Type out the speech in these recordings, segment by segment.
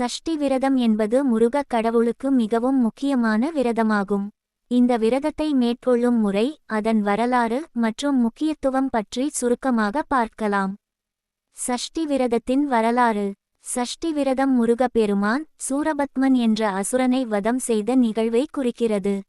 சஷ்டி விரதம் என்பது முருகக் கடவுளுக்கு மிகவும் முக்கியமான விரதமாகும். இந்த விரதத்தை மேற்கொள்ளும் முறை அதன் வரலாறு மற்றும் முக்கியத்துவம் பற்றி சுருக்கமாக பார்க்கலாம். சஷ்டி விரதத்தின் வரலாறு. சஷ்டி விரதம் முருகப்பெருமான் சூரபத்மன் என்ற அசுரனை வதம் செய்த நிகழ்வை குறிக்கிறது.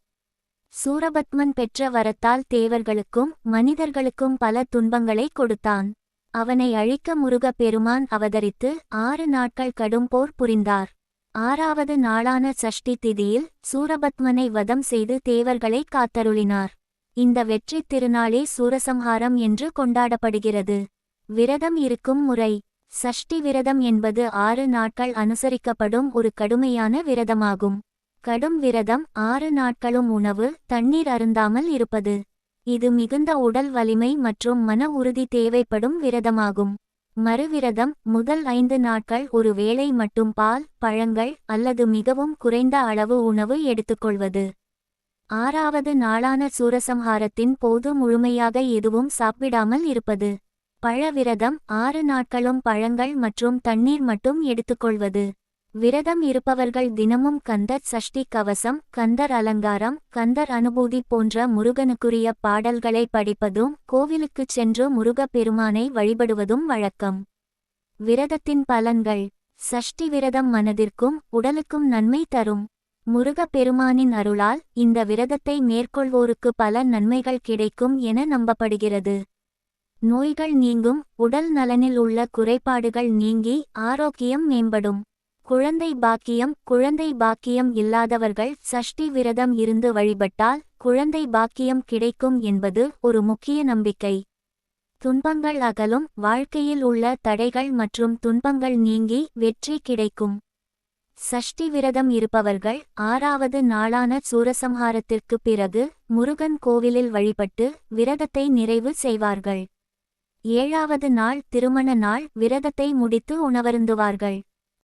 சூரபத்மன் பெற்ற வரத்தால் தேவர்களுக்கும் மனிதர்களுக்கும் பல துன்பங்களை கொடுத்தான். அவனை அழிக்க முருகப்பெருமான் அவதரித்து ஆறு நாட்கள் கடும் போர் புரிந்தார். ஆறாவது நாளான சஷ்டி திதியில் சூரபத்மனை வதம் செய்து தேவர்களை காத்தருளினார். இந்த வெற்றித் திருநாளே சூரசம்ஹாரம் என்று கொண்டாடப்படுகிறது. விரதம் இருக்கும் முறை. சஷ்டி விரதம் என்பது ஆறு நாட்கள் அனுசரிக்கப்படும் ஒரு கடுமையான விரதமாகும். கடும் விரதம் ஆறு நாட்களும் உணவு தண்ணீர் அருந்தாமல் இருப்பது. இது மிகுந்த உடல் வலிமை மற்றும் மன உறுதி தேவைப்படும் விரதமாகும். மறுவிரதம் முதல் ஐந்து நாட்கள் ஒரு வேளை மட்டும் பால் பழங்கள் அல்லது மிகவும் குறைந்த அளவு உணவு எடுத்துக்கொள்வது. ஆறாவது நாளான சூரசம்ஹாரத்தின் போது முழுமையாக எதுவும் சாப்பிடாமல் இருப்பது. பழவிரதம் ஆறு நாட்களும் பழங்கள் மற்றும் தண்ணீர் மட்டும் எடுத்துக்கொள்வது. விரதம் இருப்பவர்கள் தினமும் கந்தர் சஷ்டி கவசம் கந்தர் அலங்காரம் கந்தர் அனுபூதி போன்ற முருகனுக்குரிய பாடல்களை படிப்பதும் கோவிலுக்குச் சென்று முருகப் பெருமானை வழிபடுவதும் வழக்கம். விரதத்தின் பலன்கள். சஷ்டி விரதம் மனதிற்கும் உடலுக்கும் நன்மை தரும். முருகப் பெருமானின் அருளால் இந்த விரதத்தை மேற்கொள்வோருக்கு பல நன்மைகள் கிடைக்கும் என நம்பப்படுகிறது. நோய்கள் நீங்கும் உடல் நலனில் உள்ள குறைபாடுகள் நீங்கி ஆரோக்கியம் மேம்படும். குழந்தை பாக்கியம் குழந்தை பாக்கியம் இல்லாதவர்கள் சஷ்டி விரதம் இருந்து வழிபட்டால் குழந்தை பாக்கியம் கிடைக்கும் என்பது ஒரு முக்கிய நம்பிக்கை. துன்பங்கள் அகலும் வாழ்க்கையில் உள்ள தடைகள் மற்றும் துன்பங்கள் நீங்கி வெற்றி கிடைக்கும். சஷ்டி விரதம் இருப்பவர்கள் ஆறாவது நாளான சூரசம்ஹாரத்திற்குப் பிறகு முருகன் கோவிலில் வழிபட்டு விரதத்தை நிறைவு செய்வார்கள். ஏழாவது நாள் திருமண நாள் விரதத்தை முடித்து உணவருந்துவார்கள்.